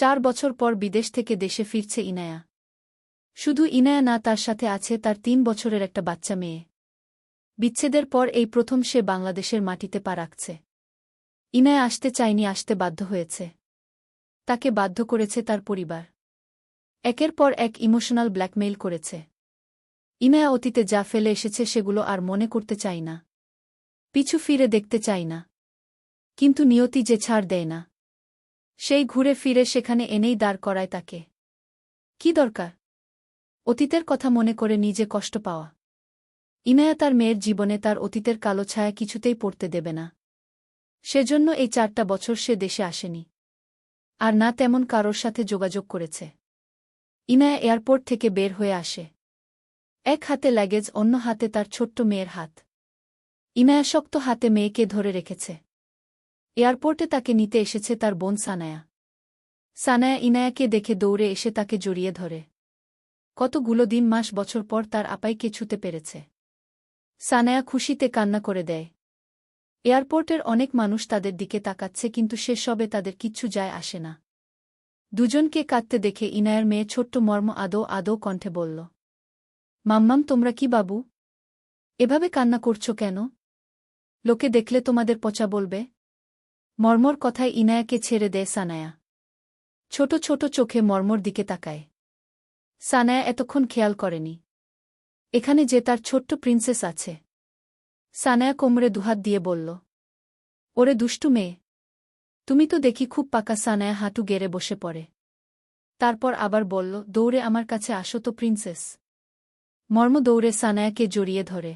চার বছর পর বিদেশ থেকে দেশে ফিরছে ইনায়া। শুধু ইনায়া না, তার সাথে আছে তার তিন বছরের একটা বাচ্চা মেয়ে। বিচ্ছেদের পর এই প্রথম সে বাংলাদেশের মাটিতে পা রাখছে। ইনায়া আসতে চায়নি, আসতে বাধ্য হয়েছে। তাকে বাধ্য করেছে তার পরিবার। একের পর এক ইমোশনাল ব্ল্যাকমেইল করেছে। ইনায়া অতীতে যা ফেলে এসেছে সেগুলো আর মনে করতে চাই না। পিছু ফিরে দেখতে চাই না। কিন্তু নিয়তি যে ছাড় দেয় না। সেই ঘুরে ফিরে সেখানে এনেই দাঁড় করায় তাকে। কি দরকার? অতীতের কথা মনে করে নিজে কষ্ট পাওয়া। ইনায়া তার মেয়ের জীবনে তার অতীতের কালো ছায়া কিছুতেই পড়তে দেবে না। সেজন্য এই চারটা বছর সে দেশে আসেনি। আর না তেমন কারোর সাথে যোগাযোগ করেছে। ইনায়া এয়ারপোর্ট থেকে বের হয়ে আসে। এক হাতে লাগেজ, অন্য হাতে তার ছোট্ট মেয়ের হাত। ইনায়া শক্ত হাতে মেয়েকে ধরে রেখেছে। এয়ারপোর্টে তাকে নিতে এসেছে তার বোন সানায়া। সানায়া ইনায়াকে দেখে দৌড়ে এসে তাকে জড়িয়ে ধরে। কতগুলো দিন মাস বছর পর তার আপাইকে ছুতে পেরেছে। সানায়া খুশিতে কান্না করে দেয়। এয়ারপোর্টের অনেক মানুষ তাদের দিকে তাকাচ্ছে কিন্তু সে সবে তাদের কিচ্ছু যায় আসে না। দুজনকে কাঁদতে দেখে ইনায়ের মেয়ে ছোট্ট মর্ম আদৌ আদৌ কণ্ঠে বলল, মাম্মাম, তোমরা কি বাবু? এভাবে কান্না করছ কেন? লোকে দেখলে তোমাদের পচা বলবে। মর্মর কথায় ইনায়াকে ছেড়ে দেয় সানায়া। ছোট ছোট চোখে মর্মর দিকে তাকায়। সানায়া এতক্ষণ খেয়াল করেনি। এখানে যে তার ছোট্ট প্রিন্সেস আছে। সানায়া কোমরে দুহাত দিয়ে বলল, ওরে দুষ্টু মেয়ে, তুমি তো দেখি খুব পাকা সানায়া হাঁটু গেড়ে বসে পড়ে। তারপর আবার বলল, দৌড়ে আমার কাছে আসো তো প্রিন্সেস। মর্ম দৌড়ে সানায়াকে জড়িয়ে ধরে।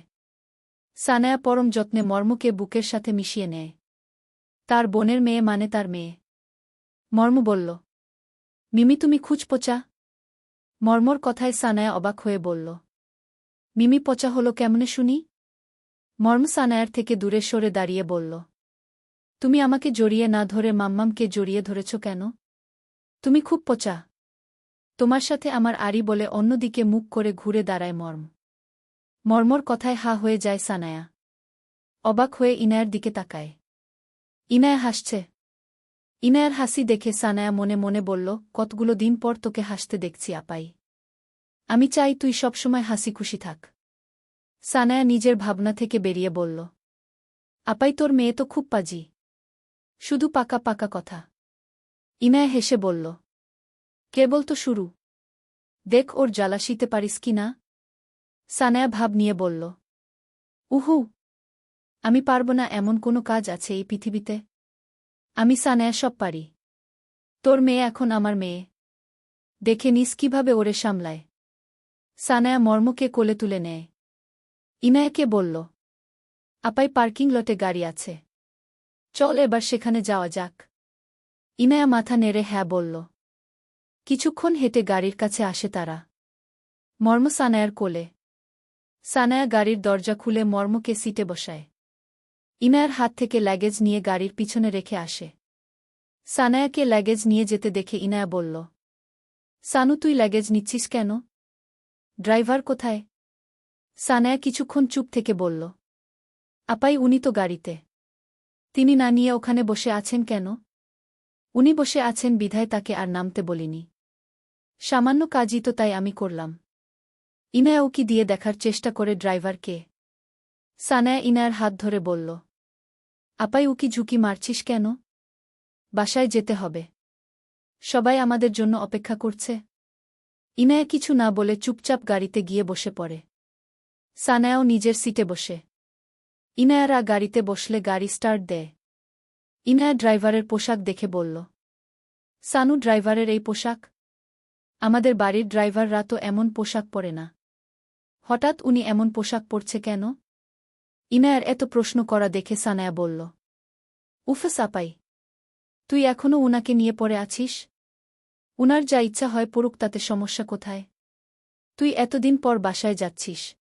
সানায়া পরম যত্নে মর্মকে বুকের সাথে মিশিয়ে নেয়। তার বোনের মেয়ে মানে তার মেয়ে। মর্ম বলল, মিমি, তুমি খুঁজ পচা? মর্মর কথায় সানায়া অবাক হয়ে বলল, মিমি, পচা হলো কেমনে শুনি? মর্ম সানায়ার থেকে দূরে সরে দাঁড়িয়ে বলল, তুমি আমাকে জড়িয়ে না ধরে মাম্মামকে জড়িয়ে ধরেছ কেন? তুমি খুব পচা। তোমার সাথে আমার আরি বলে অন্যদিকে মুখ করে ঘুরে দাঁড়ায় মর্ম। মর্মর কথায় হা হয়ে যায় সানায়া। অবাক হয়ে ইনায়ার দিকে তাকায়। ইনায়া হাসছে। ইনায়ার হাসি দেখে সানায়া মনে মনে বলল, কতগুলো দিন পর তোকে হাসতে দেখছি, আপাই। আমি চাই তুই সবসময় হাসি খুশি থাক। সানায়া নিজের ভাবনা থেকে বেরিয়ে বলল, আপাই, তোর মেয়ে তো খুব পাজি। শুধু পাকা পাকা কথা। ইনায়া হেসে বলল, কেবল তো শুরু। দেখ ওর জ্বালাশিতে পারিস কি না? সানায়া ভাব নিয়ে বলল, উহু আমি পারব না এমন কোনো কাজ আছে এই পৃথিবীতে। আমি সানায়া সব পারি। তোর মেয়ে এখন আমার মেয়ে। দেখে নিস কীভাবে ওরে সামলায়। সানায়া মর্মকে কোলে তুলে নেয়। ইনায়াকে বলল, আপাই পার্কিং লটে গাড়ি আছে। চল এবার সেখানে যাওয়া যাক। ইনায়া মাথা নেড়ে হ্যাঁ বলল। কিছুক্ষণ হেঁটে গাড়ির কাছে আসে তারা। মর্ম সানায়ার কোলে। সানায়া গাড়ির দরজা খুলে মর্মকে সিটে বসায়। ইনায়ার হাত থেকে ল্যাগেজ নিয়ে গাড়ির পিছনে রেখে আসে। সানায়াকে ল্যাগেজ নিয়ে যেতে দেখে ইনায়া বলল, সানু, তুই ল্যাগেজ নিচ্ছিস কেন? ড্রাইভার কোথায়? সানায়া কিছুক্ষণ চুপ থেকে বলল, আপাই উনি তো গাড়িতে। তিনি না নিয়ে ওখানে বসে আছেন কেন? উনি বসে আছেন বিধায় তাকে আর নামতে বলিনি। সামান্য কাজই তো তাই আমি করলাম। ইনায়া উকি দিয়ে দেখার চেষ্টা করে ড্রাইভারকে সানায়া ইনায়ার হাত ধরে বলল, আপাই উকি ঝুঁকি মারছিস কেন? বাসায় যেতে হবে। সবাই আমাদের জন্য অপেক্ষা করছে। ইনায়া কিছু না বলে চুপচাপ গাড়িতে গিয়ে বসে পড়ে। সানায়াও নিজের সিটে বসে। ইনায়ারা গাড়িতে বসলে গাড়ি স্টার্ট দেয়। ইনায়া ড্রাইভারের পোশাক দেখে বলল, সানু ড্রাইভারের এই পোশাক? আমাদের বাড়ির ড্রাইভাররা তো এমন পোশাক পরে না। হঠাৎ উনি এমন পোশাক পরছে কেন? ইনায়ার এত প্রশ্ন করা দেখে সানায়া বলল, উফে সাপাই, তুই এখনও উনাকে নিয়ে পড়ে আছিস? উনার যা ইচ্ছা হয় পড়ুক, তাতে সমস্যা কোথায়? তুই এতদিন পর বাসায় যাচ্ছিস।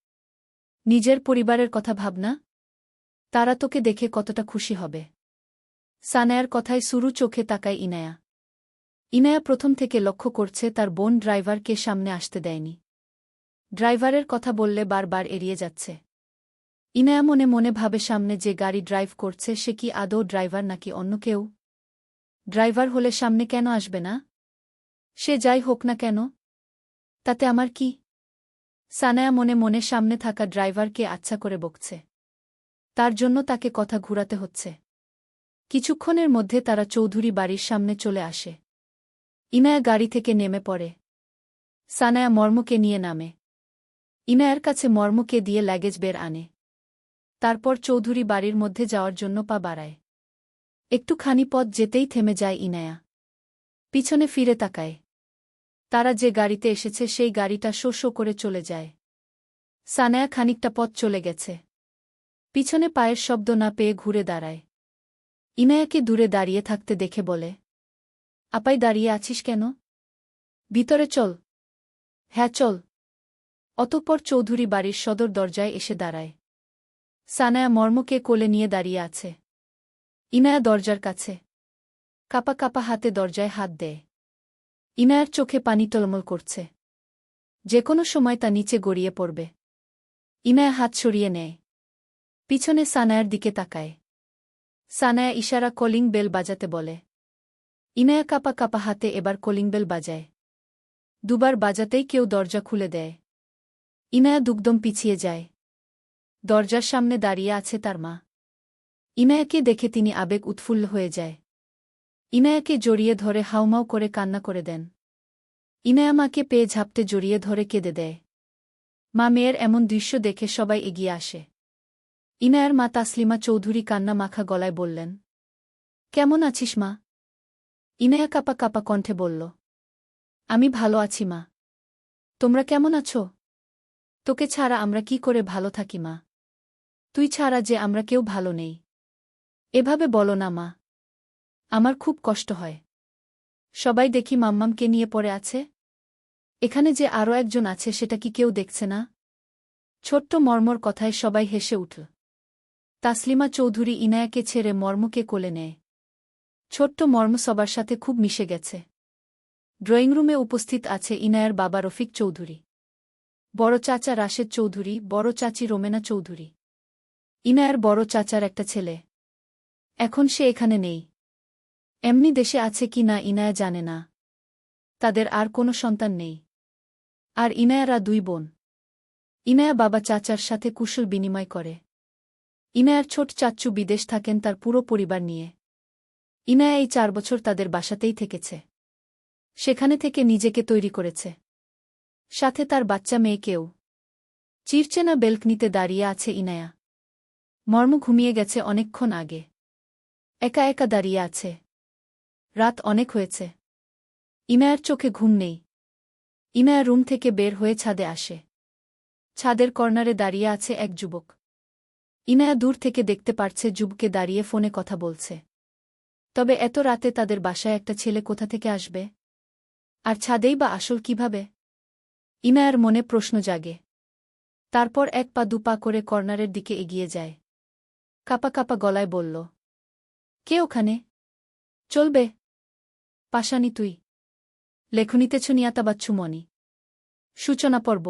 নিজের পরিবারের কথা ভাবনা। তারা তোকে দেখে কতটা খুশি হবে। সানায়ার কথায় সুরু চোখে তাকায় ইনায়া। ইনায়া প্রথম থেকে লক্ষ্য করছে তার বোন ড্রাইভারকে সামনে আসতে দেয়নি। ড্রাইভারের কথা বললে বারবার এড়িয়ে যাচ্ছে। ইনায়া মনে মনে ভাবে সামনে যে গাড়ি ড্রাইভ করছে, সে কি আদৌ ড্রাইভার নাকি অন্য কেউ? ড্রাইভার হলে সামনে কেন আসবে না? সে যাই হোক না কেন? তাতে আমার কি? সানায়া মনে মনে সামনে থাকা ড্রাইভারকে আচ্ছা করে বকছে। তার জন্য তাকে কথা ঘুরাতে হচ্ছে। কিছুক্ষণের মধ্যে তারা চৌধুরী বাড়ির সামনে চলে আসে। ইনায়া গাড়ি থেকে নেমে পড়ে। সানায়া মর্মকে নিয়ে নামে। ইনায়ার কাছে মর্মকে দিয়ে লাগেজ বের আনে। তারপর চৌধুরী বাড়ির মধ্যে যাওয়ার জন্য পা বাড়ায়। একটুখানি পথ যেতেই থেমে যায় ইনায়া। পিছনে ফিরে তাকায়। তারা যে গাড়িতে এসেছে সেই গাড়িটা শো শো করে চলে যায়। সানায়া খানিকটা পথ চলে গেছে। পিছনে পায়ের শব্দ না পেয়ে ঘুরে দাঁড়ায়। ইনায়াকে দূরে দাঁড়িয়ে থাকতে দেখে বলে, আপাই দাঁড়িয়ে আছিস কেন? ভিতরে চল। হ্যাঁ চল। অতঃপর চৌধুরী বাড়ির সদর দরজায় এসে দাঁড়ায়। সানায়া মর্মকে কোলে নিয়ে দাঁড়িয়ে আছে। ইনায়া দরজার কাছে। কাপা কাপা হাতে দরজায় হাত দেয়। ইনায়ার চোখে পানি টলমল করছে। যে কোনো সময় তা নিচে গড়িয়ে পড়বে। ইনায়া হাত সরিয়ে নেয়। পিছনে সানায়ার দিকে তাকায়। সানায়া ইশারা কলিং বেল বাজাতে বলে। ইনায়া কাপা কাপা হাতে এবার কলিং বেল বাজায়। দুবার বাজাতেই কেউ দরজা খুলে দেয়। ইনায়া দুগদম পিছিয়ে যায়। দরজার সামনে দাঁড়িয়ে আছে তার মা। ইমায়াকে দেখে তিনি আবেগ উৎফুল্ল হয়ে যায়। ইনায়াকে জড়িয়ে ধরে হাউমাউ করে কান্না করে দেন। ইনায়া মাকে পেয়ে ঝাপটে জড়িয়ে ধরে কেঁদে দেয়। মা মেয়ের এমন দৃশ্য দেখে সবাই এগিয়ে আসে। ইনায়ার মা তাসলিমা চৌধুরী কান্না মাখা গলায় বললেন, কেমন আছিস মা? ইনায়া কাপা কাপা কণ্ঠে বলল, আমি ভালো আছি মা। তোমরা কেমন আছো? তোকে ছাড়া আমরা কি করে ভালো থাকি মা? তুই ছাড়া যে আমরা কেউ ভালো নেই। এভাবে বলো না, মা। আমার খুব কষ্ট হয়। সবাই দেখি মাম্মামকে নিয়ে পড়ে আছে। এখানে যে আরও একজন আছে, সেটা কি কেউ দেখছে না? ছোট্ট মর্মর কথায় সবাই হেসে উঠল। তাসলিমা চৌধুরী ইনায়াকে ছেড়ে মর্মকে কোলে নেয়। ছোট্ট মর্ম সবার সাথে খুব মিশে গেছে। ড্রয়িং রুমে উপস্থিত আছে ইনায়ার বাবা রফিক চৌধুরী। বড় চাচা রাশেদ চৌধুরী, বড় চাচি রোমেনা চৌধুরী। ইনায়ার বড় চাচার একটা ছেলে। এখন সে এখানে নেই। এমনি দেশে আছে কি না ইনায়া জানে না। তাদের আর কোনো সন্তান নেই। আর ইনায়ারা দুই বোন। ইনায়া বাবা চাচার সাথে কুশল বিনিময় করে। ইনায়ার ছোট চাচ্চু বিদেশ থাকেন তার পুরো পরিবার নিয়ে। ইনায়া এই চার বছর তাদের বাসাতেই থেকেছে। সেখানে থেকে নিজেকে তৈরি করেছে। সাথে তার বাচ্চা মেয়েকেও চিরচেনা বেলকনিতে দাঁড়িয়ে আছে ইনায়া। মর্ম ঘুমিয়ে গেছে অনেকক্ষণ আগে। একা একা দাঁড়িয়ে আছে। রাত অনেক হয়েছে। ইমায়ার চোখে ঘুম নেই। ইনায়া রুম থেকে বের হয়ে ছাদে আসে। ছাদের কর্নারে দাঁড়িয়ে আছে এক যুবক। ইমায়া দূর থেকে দেখতে পারছে যুবকে দাঁড়িয়ে ফোনে কথা বলছে। তবে এত রাতে তাদের বাসায় একটা ছেলে কোথা থেকে আসবে? আর ছাদেই বা আসল কীভাবে? ইমায়ার মনে প্রশ্ন জাগে। তারপর এক পা দুপা করে কর্নারের দিকে এগিয়ে যায়। কাপা কাপা গলায় বলল, কে ওখানে? চলবে। পাশানি তুই। লেখনিতেছ নিয়াতা বাচ্চু মনি সূচনা পর্ব।